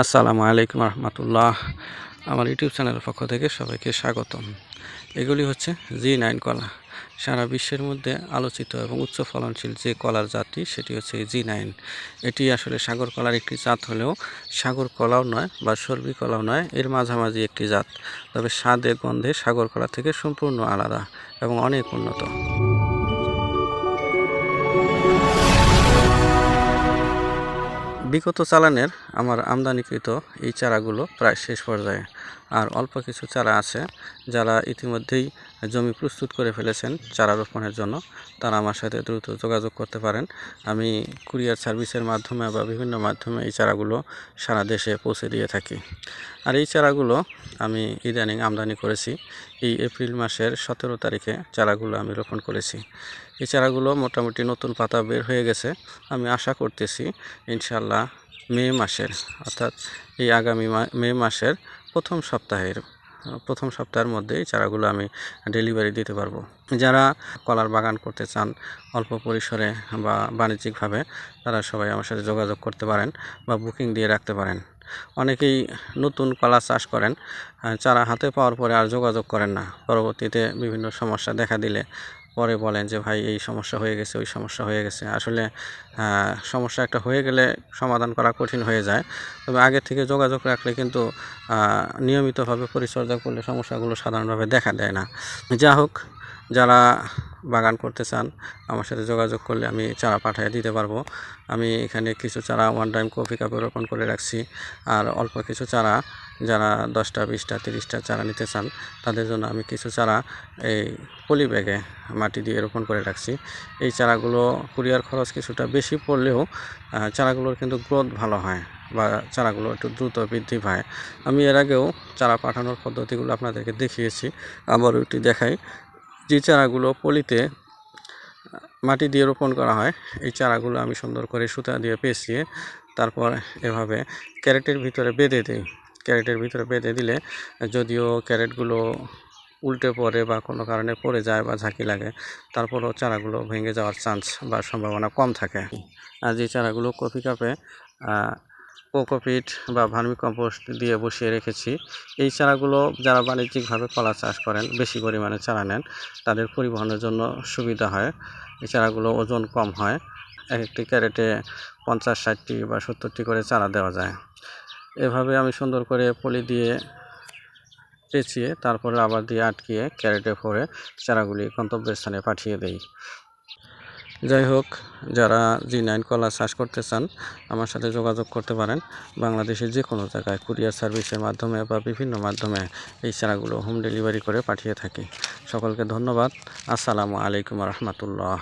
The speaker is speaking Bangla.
আসসালামু আলাইকুম রহমতুল্লাহ। আমার ইউটিউব চ্যানেলের পক্ষ থেকে সবাইকে স্বাগতম। এগুলি হচ্ছে জি নাইন কলা। সারা বিশ্বের মধ্যে আলোচিত এবং উচ্চ ফলনশীল যে কলার জাতটি, সেটি হচ্ছে জি নাইন। এটি আসলে সাগর কলার একটি জাত হলেও সাগর কলাও নয় বা সর্বি কলাও নয়, এর মাঝামাঝি একটি জাত। তবে স্বাদে, গন্ধে সাগর কলা থেকে সম্পূর্ণ আলাদা এবং অনেক উন্নত। বিগত চালানের আমার আমদানিকৃত এই চারাগুলো প্রায় শেষ পর্যায়ে। আর অল্প কিছু চারা আছে যারা ইতিমধ্যেই জমি প্রস্তুত করে ফেলেছেন চারা রোপণের জন্য। তারা আমার সাথে দ্রুত যোগাযোগ করতে পারেন। আমি কুরিয়ার সার্ভিসের মাধ্যমে বা বিভিন্ন মাধ্যমে এই চারাগুলো সারা দেশে পৌঁছে দিয়ে থাকি। আর এই চারাগুলো আমি ইদানিং আমদানি করেছি। এই এপ্রিল মাসের সতেরো তারিখে চারাগুলো আমি রোপণ করেছি। এই চারাগুলো মোটামুটি নতুন পাতা বের হয়ে গেছে। আমি আশা করতেছি ইনশাল্লাহ মে মাসের, অর্থাৎ এই আগামী মা- মাসের প্রথম সপ্তাহের প্রথম সপ্তাহের মধ্যে এই চারাগুলো আমি ডেলিভারি দিতে পারব। যারা কলার বাগান করতে চান, অল্প পরিসরে বা বাণিজ্যিকভাবে, তারা সবাই আমার সাথে যোগাযোগ করতে পারেন বা বুকিং দিয়ে রাখতে পারেন। অনেকেই নতুন কলা চাষ করেন চারা হাতে পাওয়ার পরে আর যোগাযোগ করেন না। পরবর্তীতে বিভিন্ন সমস্যা দেখা দিলে পরে বলেন যে, ভাই, এই সমস্যা হয়ে গেছে, ওই সমস্যা হয়ে গেছে। আসলে সমস্যা একটা হয়ে গেলে সমাধান করা কঠিন হয়ে যায়। তবে আগে থেকে যোগাযোগ রাখলে কিন্তু নিয়মিতভাবে পরিচর্যা করলে সমস্যাগুলো সাধারণভাবে দেখা দেয় না। যা হোক, যারা বাগান করতে চান, আমার সাথে যোগাযোগ করলে আমি চারা পাঠিয়ে দিতে পারব। আমি এখানে কিছু চারা ওয়ান টাইম কফি কাপে রোপণ করে রাখছি। আর অল্প কিছু চারা যারা দশটা, বিশটা, তিরিশটা চারা নিতে চান, তাদের জন্য আমি কিছু চারা এই পলি ব্যাগে মাটি দিয়ে রোপণ করে রাখছি। এই চারাগুলো কুরিয়ার খরচ কিছুটা বেশি পড়লেও চারাগুলোর কিন্তু গ্রোথ ভালো হয় বা চারাগুলো একটু দ্রুত বৃদ্ধি পায়। আমি এর আগেও চারা পাঠানোর পদ্ধতিগুলো আপনাদেরকে দেখিয়েছি। আবারও একটি দেখাই। যে চারাগুলো পলিতে মাটি দিয়ে রোপণ করা হয়, এই চারাগুলো আমি সুন্দর করে সুতা দিয়ে পেঁচিয়ে তারপর এভাবে ক্যারেটের ভিতরে বেঁধে দিই। ক্যারেটের ভিতরে বেঁধে দিলে যদিও ক্যারেটগুলো উল্টে পড়ে বা কোনো কারণে পড়ে যায় বা ঝাঁকি লাগে, তারপরও চারাগুলো ভেঙে যাওয়ার চান্স বা সম্ভাবনা কম থাকে। আর যে চারাগুলো কফি কাপে কোকোপিট বা ভার্মি কম্পোস্ট দিয়ে বসিয়ে রেখেছি। এই চারাগুলো যারা বাণিজ্যিকভাবে কলা চাষ করেন, বেশি পরিমাণে চারা নেন, তাদের পরিবহনের জন্য সুবিধা হয়। এই চারাগুলো ওজন কম হয়, এক একটি ক্যারেটে পঞ্চাশ, ষাটটি বা সত্তরটি করে চারা দেওয়া যায়। এভাবে আমি সুন্দর করে পলি দিয়ে পেঁচিয়ে, তারপরে আবার দিয়ে আটকিয়ে ক্যারেটে ভরে চারাগুলি গন্তব্যস্থানে পাঠিয়ে দেই। যাই হোক, যারা জি নাইন কলা চাষ করতে চান, আমার সাথে যোগাযোগ করতে পারেন। বাংলাদেশের যে কোনো জায়গায় কুরিয়ার সার্ভিসের মাধ্যমে বা বিভিন্ন মাধ্যমে এই চারাগুলো হোম ডেলিভারি করে পাঠিয়ে থাকি। সকলকে ধন্যবাদ। আসসালামু আলাইকুম রহমতুল্লাহ।